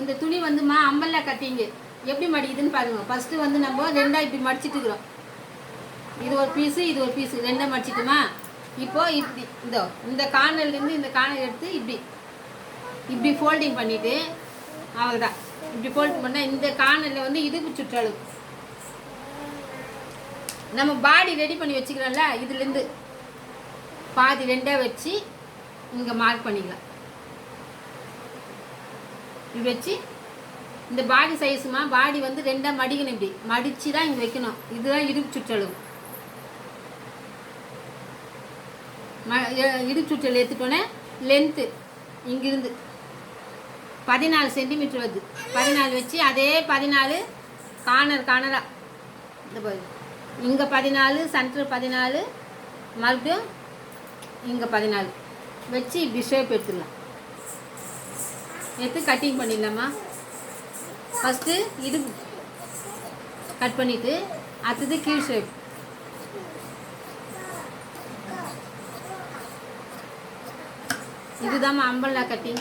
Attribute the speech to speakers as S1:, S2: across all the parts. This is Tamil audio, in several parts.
S1: இந்த துணி வந்துமா அம்பல்ல கட்டிங்கு. எப்படி மடிக்குதுன்னு பாருங்க. ஃபஸ்ட்டு வந்து நம்ம ரெண்டா இப்படி மடிச்சிட்டு இருக்கிறோம். இது ஒரு பீஸு இது ஒரு பீஸு ரெண்டா மடிச்சிட்டுமா? இப்போ இப்படி இந்த இந்த கார்னர்லேருந்து இந்த கார்னர் எடுத்து இப்படி இப்படி ஃபோல்டிங் பண்ணிவிட்டு அவ்வளோதான் இப்படி ஃபோல்ட் பண்ணால் இந்த கார்னரில் வந்து இடுப்பு சுற்றளவு நம்ம பாடி ரெடி பண்ணி வச்சுக்கிறோம்ல இதுலேருந்து பாதி ரெண்டாக வச்சு இங்கே மார்க் பண்ணிக்கலாம். இப்படி வச்சு இந்த பாடி சைஸுமா பாடி வந்து ரெண்டாக மடிக்கணும் இப்படி. மடித்து தான் இங்கே வைக்கணும். இதுதான் இடுப்பு சுற்றளவு. ம இடுப்பு சுற்றல் எடுத்துட்டோன்னே லென்த்து இங்கிருந்து. பதினாலு சென்டிமீட்டர் வருது. பதினாலு வச்சு அதே பதினாலு கார்னர் கார்னராக இந்த இங்கே பதினாலு சென்டர் பதினாலு மறுபடியும் இங்கே பதினாலு. வச்சு இப்படி ஷேப் எடுத்துடலாம். எடுத்து கட்டிங் பண்ணிடலாமா? ஃபஸ்ட்டு இது கட் பண்ணிவிட்டு அடுத்தது கீழ் ஷேப் இதுதாம்மா அம்பல்லா கட்டிங்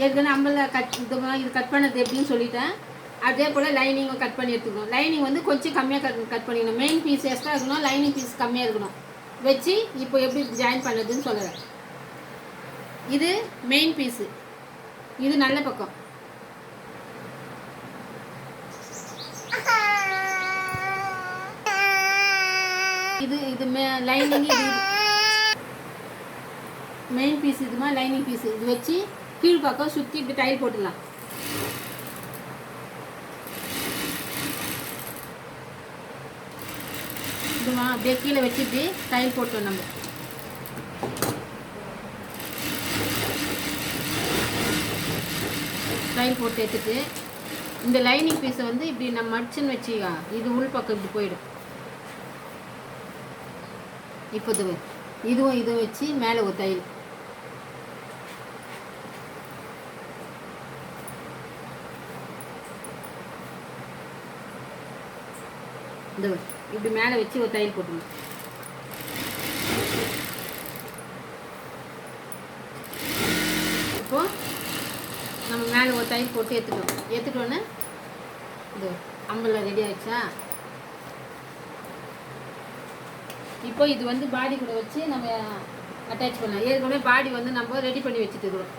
S1: ஏற்கனவே அம்பல கட் இது இது கட் பண்ணது எப்படின்னு சொல்லிட்டேன். அதே போல் லைனிங்கும் கட் பண்ணி எடுத்துக்கணும். லைனிங் வந்து கொஞ்சம் கம்மியாக கட் கட் பண்ணிக்கணும். மெயின் பீஸ் எக்ஸ்ட்ரா இருக்கணும் லைனிங் பீஸ் கம்மியாக இருக்கணும். வச்சு இப்போ எப்படி ஜாயின் பண்ணுறதுன்னு சொல்லுறேன். இது மெயின் பீஸு இது நல்ல பக்கம். இது இது மே லைனிங் இது. மெயின் பீஸ் இதுமா லைனிங் பீஸ் இது வச்சு கீழ் பக்கம் சுற்றி இப்படி டைல் போட்டுடலாம். இதுமா அப்படியே கீழே வச்சு இப்படி டைல் போட்டோம் நம்ம. டைல் போட்டு எடுத்துட்டு இந்த லைனிங் பீஸை வந்து இப்படி நம்ம மடிச்சுன்னு வச்சுக்கா இது உள் பக்கம் இப்படி போயிடும். இப்போது இதுவும் இதுவும் வச்சு மேலே ஒரு தையல் இந்த இப்படி மேலே வச்சு ஒரு தையல் போட்டுருங்க இப்போ நம்ம மேலே ஒரு தையல் போட்டு ஏற்றுக்கணும் ஏற்றுட்டோன்னே இந்த அம்பல்ல ரெடி ஆகிடுச்சா இப்போ இது வந்து பாடி கூட வச்சு நம்ம அட்டாச் பண்ணலாம். ஏற்கனவே பாடி வந்து நம்ம ரெடி பண்ணி வச்சுட்டு இருக்கிறோம்.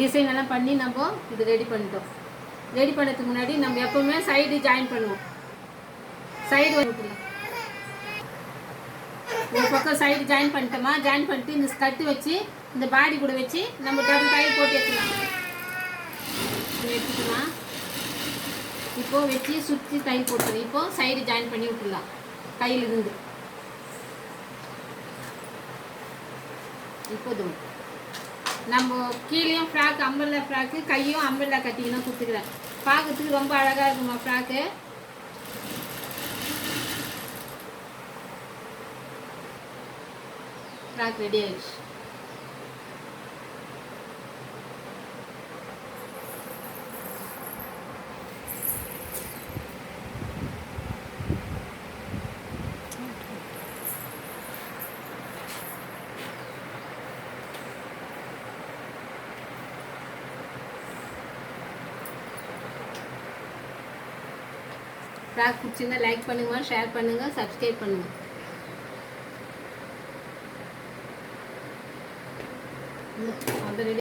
S1: டிசைன் எல்லாம் பண்ணி நம்ம இது ரெடி பண்ணிட்டோம். ரெடி பண்ணுறதுக்கு முன்னாடி நம்ம எப்போவுமே சைடு ஜாயின் பண்ணுவோம். சைடு வந்து ஒரு பக்கம் சைடு ஜாயின் பண்ணிட்டோமா? ஜாயின் பண்ணிட்டு இந்த கட்டு வச்சு இந்த பாடி கூட வச்சு நம்ம டபுள் டைல் போட்டு எடுத்துக்கலாம். எடுத்துக்கலாம். இப்போ வச்சு சுற்றி தையல் போட்டுருவோம் இப்போ சைடு ஜாயின் பண்ணி விட்டுடலாம். கையில் இருந்து. இப்போது நம்ம கீழேயும் ஃப்ராக் அம்பர்லா ஃப்ராக்கு கையும் அம்பர்லா கட்டிங்கன்னா கொடுத்துக்கிறேன் பார்க்கறதுக்கு ரொம்ப அழகாக இருக்குமா ஃப்ராக்கு ஃப்ராக் ரெடி ஆயிடுச்சு ஃப்ராக் பிடிச்சிருந்தா லைக் பண்ணுங்கள் ஷேர் பண்ணுங்கள் சப்ஸ்கிரைப் பண்ணுங்கள் 嗯，好的，李。